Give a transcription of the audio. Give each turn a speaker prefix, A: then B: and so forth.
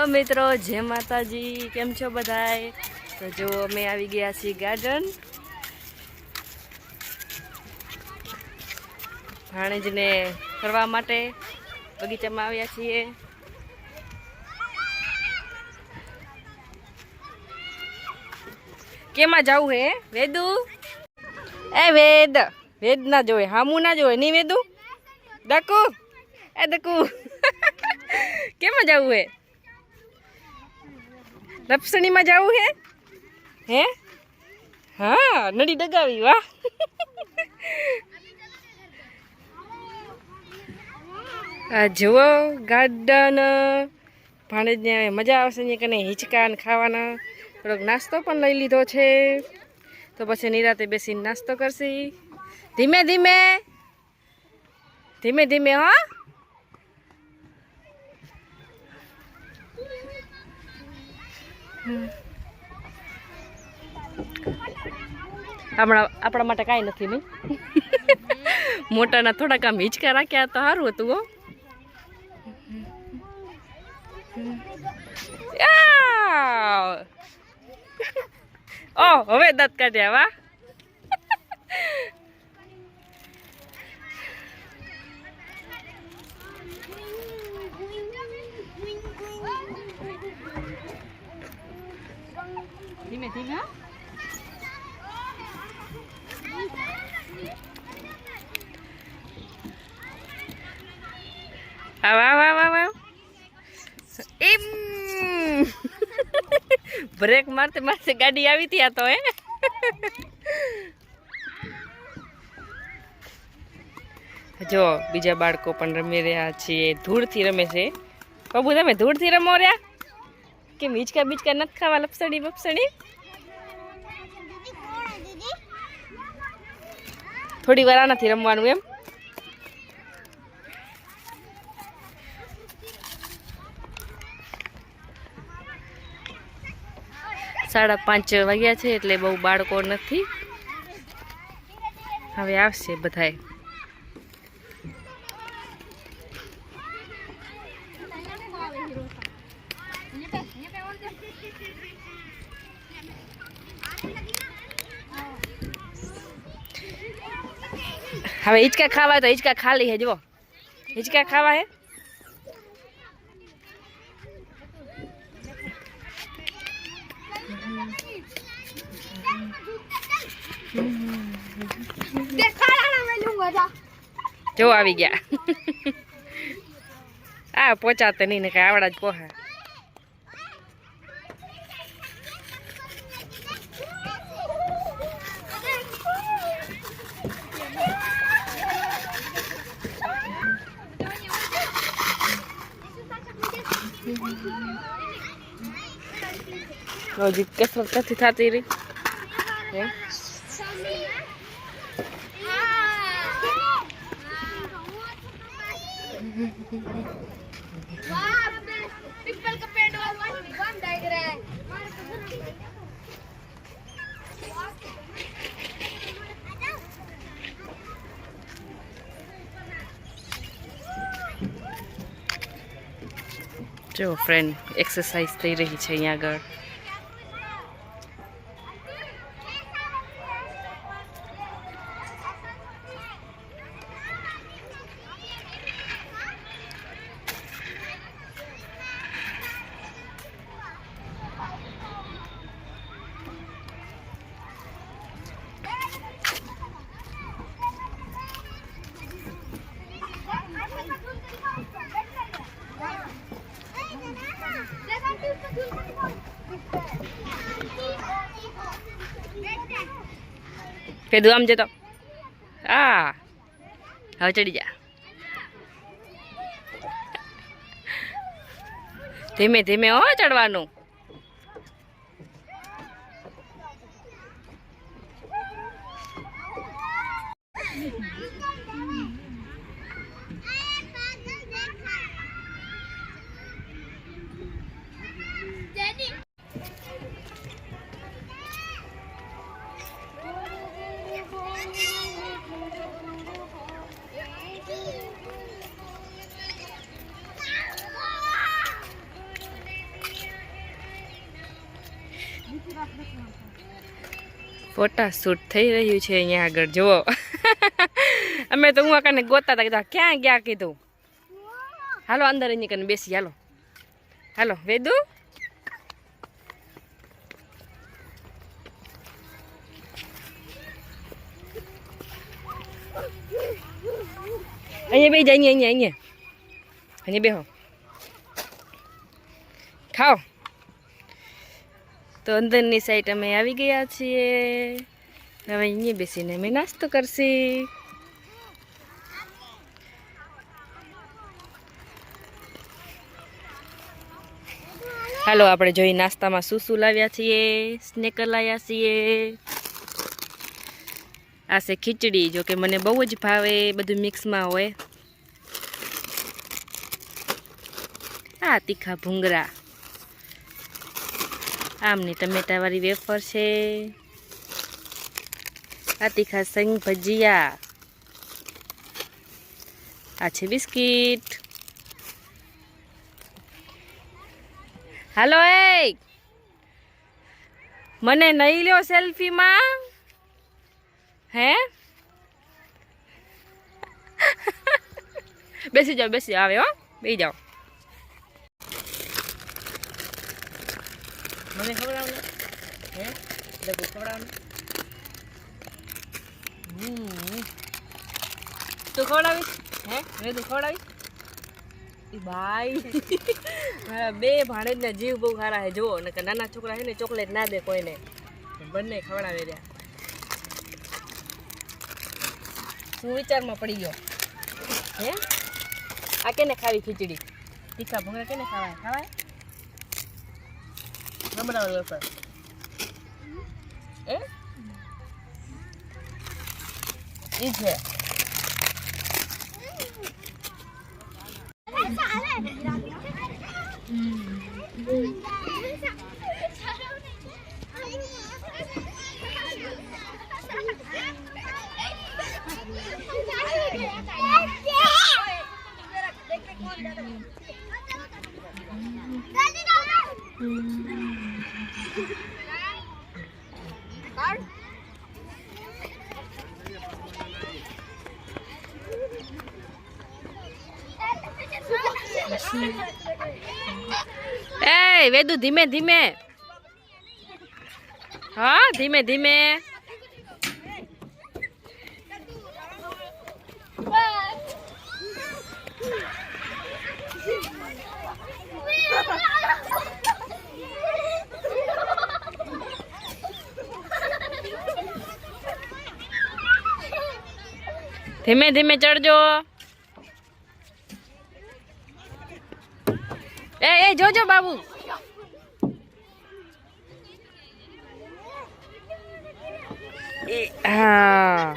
A: તો મિત્રો, જય માતાજી. કેમ છો બધાય? તો જો, અમે આવી ગયા છીએ ગાર્ડન. ભાણેજને ફરવા માટે બગીચામાં આવ્યા છીએ. કેમાં જવું હે? વેદુ? એ, વેદ. વેદ ના જોવે, હામું ના જોવે. નહીં, વેદુ? ડકુ? એ, ડકુ. કેમાં જવું હે? રપસણીમાં જવું હે? હે? હા, નડી ડગાવી, વાહ. આ જુઓ, ગાર્ડન. ભાણેજને હવે મજા આવશે ને કને હિંચકા ને ખાવાના. થોડોક નાસ્તો પણ લઈ લીધો છે. તો પછી નિરાતે બેસીને નાસ્તો કરશી. ધીમે ધીમે. ધીમે ધીમે, હા. હમણાં આપણા માટે કાંઈ નથી નહીં મોટાના થોડાક આમ હિંચકા રાખ્યા તો સારું હતું, હો! ઓ હવે દાંત કાઢ્યા, વાહ. ધીમે ધીમે હા આવ આવ આવ આવ આવ એમ બ્રેક મારતે મારતે ગાડી આવી હતી આ તો હે જો બીજા બાળકો પણ રમી રહ્યા છે ધૂળથી રમે છે બાબુ તમે ધૂળથી રમો રહ્યા? કેમ હિંચકા બીચકા નથી ખાવા લપસડી બપસડી થોડી વાર આનાથી રમવાનું એમ. સાડા પાંચ વાગ્યા છે એટલે બહુ બાળકો નથી. હવે આવશે બધાય. હવે હિંચકા ખાવા હોય તો હિંચકા ખાલી હે જુઓ. હિંચકા ખાવા હે? જો આવી ગયા. આ પહોંચાતે નહીં ને કઈ આવડા જ પોહા. હજી કસરત નથી થતી રહી હે
B: पिपल का पेड़ वाला
A: જો ફ્રેન્ડ એક્સરસાઇઝ થઈ રહી છે અહીંયા આગળ પેદું આમ જતો. આ હવે ચડી જા. ધીમે ધીમે હો ચડવાનું. ફોટા શૂટ થઈ રહ્યું છે અહીંયા આગળ, જુઓ. અમે તો હું કને ગોતા હતા, કીધું ક્યાં ગયા? કીધું. હાલો, અંદર અહીંયા કને બેસી, હાલો. હાલો, વેદુ? અહીંયા બે જાય અહીંયા અહીંયા અહીંયા. અહીંયા બેહો. ખાઓ. તો અંદરની સાઈડ અમે આવી ગયા છીએ. હવે અહીંયા બેસીને અમે નાસ્તો કરશી. હાલો, આપણે જોઈ નાસ્તામાં શું શું લાવ્યા છીએ. સ્નેકર લાવ્યા છીએ. આ છે ખીચડી, જો કે મને બહુ જ ભાવે બધું મિક્સમાં હોય. આ તીખા ભૂંગરા આમની ટમેટાવાળી વેફર છે. આ તીખા સંગ ભજીયા. આ છે બિસ્કીટ. હાલો એ મને નહીં લ્યો સેલ્ફીમાં. હે? બેસી જાઓ બેસી જાઓ. આવે હો. બેસી જાઓ. મને ખવડાવને? હે? લગુ ખવડાવને? હમ. તું ખવડાવીશ? હે? મેં તું ખવડાવીશ? ભાઈ મારા બે ભાણેજના જીવ બહુ સારા છે. જુઓ ને નાના છોકરા છે ને, ચોકલેટ ના દે કોઈને. બંને ખવડાવે રહ્યા. હું વિચારમાં પડી ગયો. હે? આ કેને ખાવી ખીચડી? તીખા ભૂંગળા કેને ખાવાય? ખાવાય? બનાવો વેફર એ ઈ છે એ વેદુ ધીમે ધીમે. હા ધીમે ધીમે. ધીમે ધીમે ચડજો. એ એ જોજો બાબુ. હા.